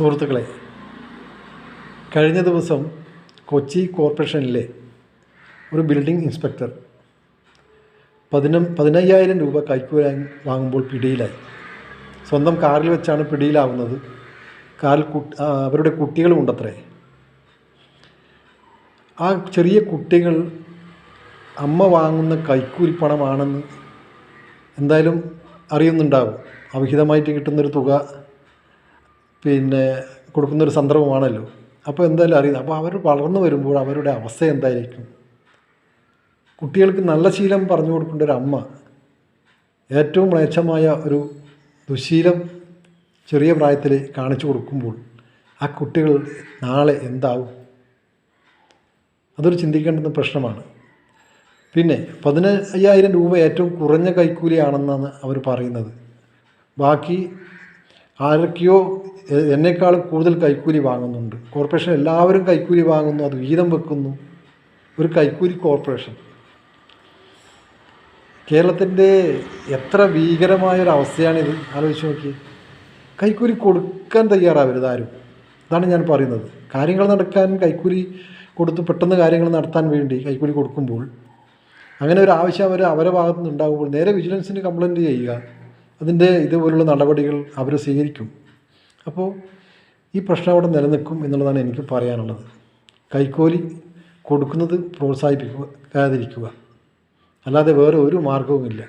സുഹൃത്തുക്കളെ കഴിഞ്ഞ ദിവസം കൊച്ചി കോർപ്പറേഷനിലെ ഒരു ബിൽഡിംഗ് ഇൻസ്പെക്ടർ പതിന പതിനയ്യായിരം രൂപ കൈക്കൂലി വാങ്ങുമ്പോൾ പിടിയിലായി. സ്വന്തം കാറിൽ വെച്ചാണ് പിടിയിലാവുന്നത്. കാറിൽ അവരുടെ കുട്ടികളും ഉണ്ടത്രേ. ആ ചെറിയ കുട്ടികൾ അമ്മ വാങ്ങുന്ന കൈക്കൂലി പണമാണെന്ന് എന്തായാലും അറിയുന്നുണ്ടാവും. അവിഹിതമായിട്ട് കിട്ടുന്നൊരു തുക പിന്നെ കൊടുക്കുന്നൊരു സന്ദർഭമാണല്ലോ. അപ്പോൾ എന്തായാലും അറിയുന്നത്. അപ്പോൾ അവർ വളർന്നു വരുമ്പോൾ അവരുടെ അവസ്ഥ എന്തായിരിക്കും? കുട്ടികൾക്ക് നല്ല ശീലം പറഞ്ഞു കൊടുക്കേണ്ട ഒരു അമ്മ ഏറ്റവും മ്ലേച്ഛമായ ഒരു ദുശീലം ചെറിയ പ്രായത്തിൽ കാണിച്ചു കൊടുക്കുമ്പോൾ ആ കുട്ടികൾ നാളെ എന്താവും? അതൊരു ചിന്തിക്കേണ്ടുന്ന പ്രശ്നമാണ്. പിന്നെ പതിനയ്യായിരം രൂപ ഏറ്റവും കുറഞ്ഞ കൈക്കൂലിയാണെന്നാണ് അവർ പറയുന്നത്. ബാക്കി ആരൊക്കെയോ എന്നെക്കാളും കൂടുതൽ കൈക്കൂലി വാങ്ങുന്നുണ്ട്. കോർപ്പറേഷൻ എല്ലാവരും കൈക്കൂലി വാങ്ങുന്നു അത് വീതം വെക്കുന്നു. ഒരു കൈക്കൂലി കോർപ്പറേഷൻ. കേരളത്തിന്റെ എത്ര ഭീകരമായൊരവസ്ഥയാണിത്? ആലോചിച്ച് നോക്കി കൈക്കൂലി കൊടുക്കാൻ തയ്യാറാവരുത് ആരും. അതാണ് ഞാൻ പറയുന്നത്. കാര്യങ്ങൾ നടക്കാൻ കൈക്കൂലി കൊടുത്ത് പെട്ടെന്ന് കാര്യങ്ങൾ നടത്താൻ വേണ്ടി കൈക്കൂലി കൊടുക്കുമ്പോൾ അങ്ങനെ ഒരു ആവശ്യം അവർ അവരുടെ ഭാഗത്തു നിന്ന് ഉണ്ടാകുമ്പോൾ നേരെ വിജിലൻസിന് കംപ്ലയിന്റ് ചെയ്യുക അതിന്റെ ഇതുപോലുള്ള നടപടികൾ അവർ സ്വീകരിക്കും. അപ്പോൾ ഈ പ്രശ്നം അവിടെ നിലനിൽക്കും എന്നുള്ളതാണ് എനിക്ക് പറയാനുള്ളത്. കൈക്കൂലി കൊടുക്കുന്നത് പ്രോത്സാഹിപ്പിക്കാതിരിക്കുക അല്ലാതെ വേറെ ഒരു മാർഗവുമില്ല